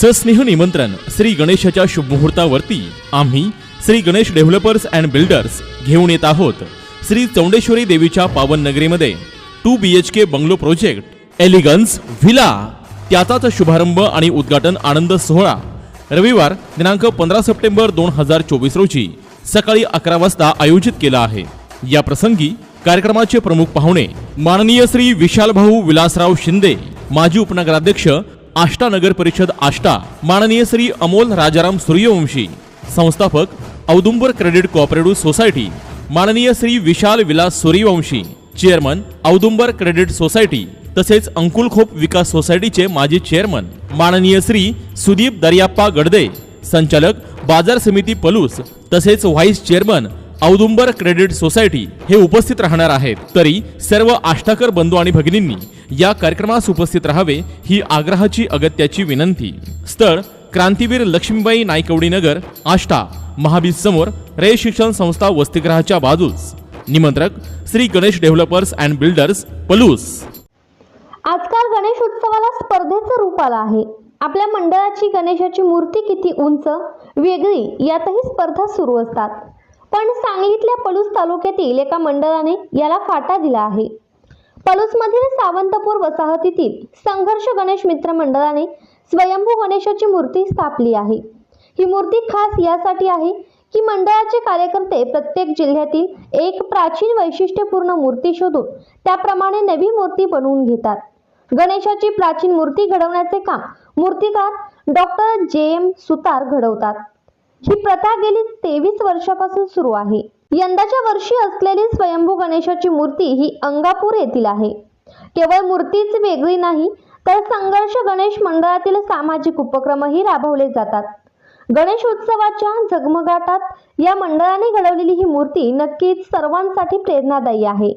सस्नेह निमंत्रण श्री गणेशाच्या शुभमुहूर्तावरती आम्ही Shri Ganesh developers and builders घेऊन येत आहोत. श्री चौंडेश्वरी देवीच्या पावन नगरीमध्ये two B H K bungalow project elegance villa. त्याचाच शुभारंभ आणि उद्घाटन आनंद सोहळा. रविवार दिनांक पंधरा सप्टेंबर दोन हजार चोवीस रोजी सकाळी अकरा वाजता आयोजित केला आहे. या प्रसंगी कार्यक्रमाचे प्रमुख पाहुणे माननीय श्री विशालभाऊ विलासराव शिंदे माजी उपनगराध्यक्ष आष्टा नगर परिषद आष्टा माननीय श्री अमोल राजाराम सूर्यवंशी संस्थापक औदुंबर क्रेडिट कोऑपरेटिव्ह सोसायटी माननीय Shri Vishal Vilas Suryavanshi chairman Audumbar credit society तसेच अंकुलखोप विकास सोसायटीचे माजी चेअरमन माननीय श्री सुदीप दर्याप्पा गडदे संचालक बाजार समिती पलूस तसेच vice chairman Audumbar credit society हे उपस्थित राहणार आहेत. तरी सर्व आष्टाकर बंधू आणि भगिनींनी या कार्यक्रमास उपस्थित राहावे ही आग्रहाची अगत्याची विनंती. स्थळ क्रांतीवीर लक्ष्मीबाई नायकवडी नगर आष्टा महाबीज समोर रे शिक्षण संस्था वसतिगृहाच्या बाजूस. निमंत्रक Shri Ganesh developers and builders Palus. आजकाल गणेश उत्सवाला स्पर्धेचं रूप आलं आहे. आपल्या मंडळाची गणेशाची मूर्ती किती उंच वेगळी यातही स्पर्धा सुरू असतात. पण सांगलीतल्या पलूस तालुक्यातील एका मंडळाने याला फाटा दिला आहे. पलूसमधील सावंतपूर वसाहतीतील संघर्ष गणेश मित्र मंडळाने स्वयंभू गणेशाची मूर्ती स्थापली आहे. ही मूर्ती खास यासाठी आहे की मंडळाचे कार्यकर्ते प्रत्येक जिल्ह्यातील एक प्राचीन वैशिष्ट्यपूर्ण मूर्ती शोधून त्याप्रमाणे नवी मूर्ती बनवून घेतात. गणेशाची प्राचीन मूर्ती घडवण्याचे काम मूर्तिकार डॉक्टर जे एम सुतार घडवतात. ही प्रथा गेली तेवीस वर्षापासून सुरू आहे. यंदाच्या वर्षी असलेली स्वयंभू गणेशाची मूर्ती ही अंगापूर येथील आहे. केवळ मूर्तीच वेगळी नाही तर संघर्ष गणेश मंडळातील सामाजिक उपक्रमही राबवले जातात. गणेश उत्सवाच्या झगमगाटात या मंडळाने घडवलेली ही मूर्ती नक्कीच सर्वांसाठी प्रेरणादायी आहे.